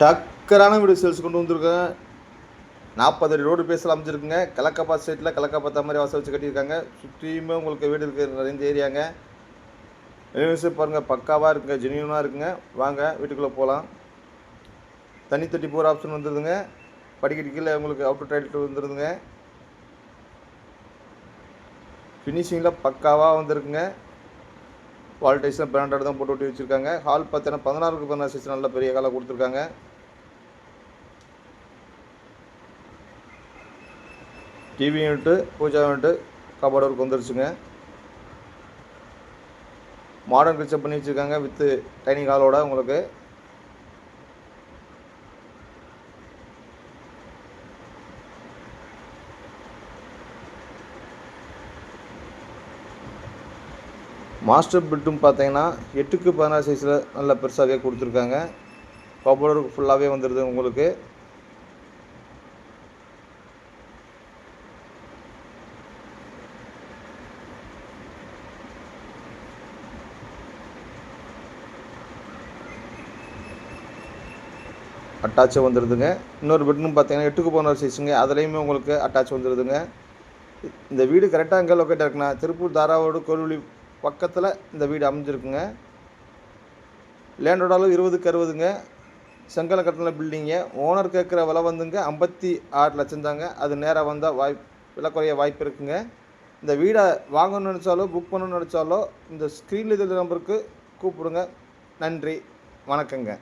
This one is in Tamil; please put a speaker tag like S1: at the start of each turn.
S1: டக்கரான வீடு சேல்ஸ் கொண்டு வந்திருக்கேன் நாற்பது அடி ரோடு பேசல அமைச்சிருக்குங்க கலக்கப்பா ஸ்ட்ரீட்டில் கலக்காப்பா மாதிரி வாசல் வச்சு கட்டியிருக்காங்க. சுற்றியுமே உங்களுக்கு வீடு இருக்குது நிறைய ஏரியாங்க. எலிவன்ஸு பாருங்கள் பக்காவாக இருக்குங்க ஜெனியூனாக இருக்குங்க. வாங்க வீட்டுக்குள்ளே போகலாம் தண்ணி தொட்டி போகிற ஆப்ஷன் வந்துடுதுங்க படிக்கட்டு கீழே உங்களுக்கு அவுட்டர் டைல்ட் வந்துடுதுங்க ஃபினிஷிங்கில் பக்காவாக வந்திருக்குங்க. வால் டைஸ்லாம் பிராண்டட் தான் போட்டு ஒட்டி வச்சுருக்காங்க. ஹால் பார்த்தீங்கன்னா பதினாறுக்கு பதினாறு சைஸ் நல்ல பெரிய காலாக கொடுத்துருக்காங்க. TV unit puja unit cupboard work வந்துருச்சுங்க. மாடர்ன் கிச்சன் பண்ணி வச்சுருக்காங்க வித்து டைனிங் ஹாலோட உங்களுக்கு. மாஸ்டர் பெட்ரூம் பார்த்தீங்கன்னா எட்டுக்கு பதினாறு சைஸில் நல்ல பெருசாகவே கொடுத்துருக்காங்க. கபோர்டு ஃபுல்லாகவே வந்துடுது உங்களுக்கு. அட்டாச் வந்துடுதுங்க இன்னொரு பெட்ரூம் பார்த்தீங்கன்னா எட்டுக்கு பதினாறு சைஸுங்க அதுலேயுமே உங்களுக்கு அட்டாச் வந்துடுதுங்க இந்த வீடு கரெக்டாக எங்கே லொக்கேட் இருக்குன்னா திருப்பூர் தாராவோடு கோல்வெளி பக்கத்தில் இந்த வீடு அமைஞ்சிருக்குங்க. லேண்டோட அளவு இருபதுக்கு அறுபதுங்க. செங்கல கட்டின பில்டிங்க ஓனர் கேட்குற விலை வந்துங்க ஐம்பத்தி ஆறு லட்சம் தாங்க அது நேராக வந்தால் வாய்ப் விலை குறைய வாய்ப்பு இருக்குங்க. இந்த வீடை வாங்கணும்னு நினச்சாலோ புக் பண்ணணும்னு நினச்சாலோ இந்த ஸ்க்ரீனில் இதில் நம்பருக்கு கூப்பிடுங்க. நன்றி. வணக்கங்க.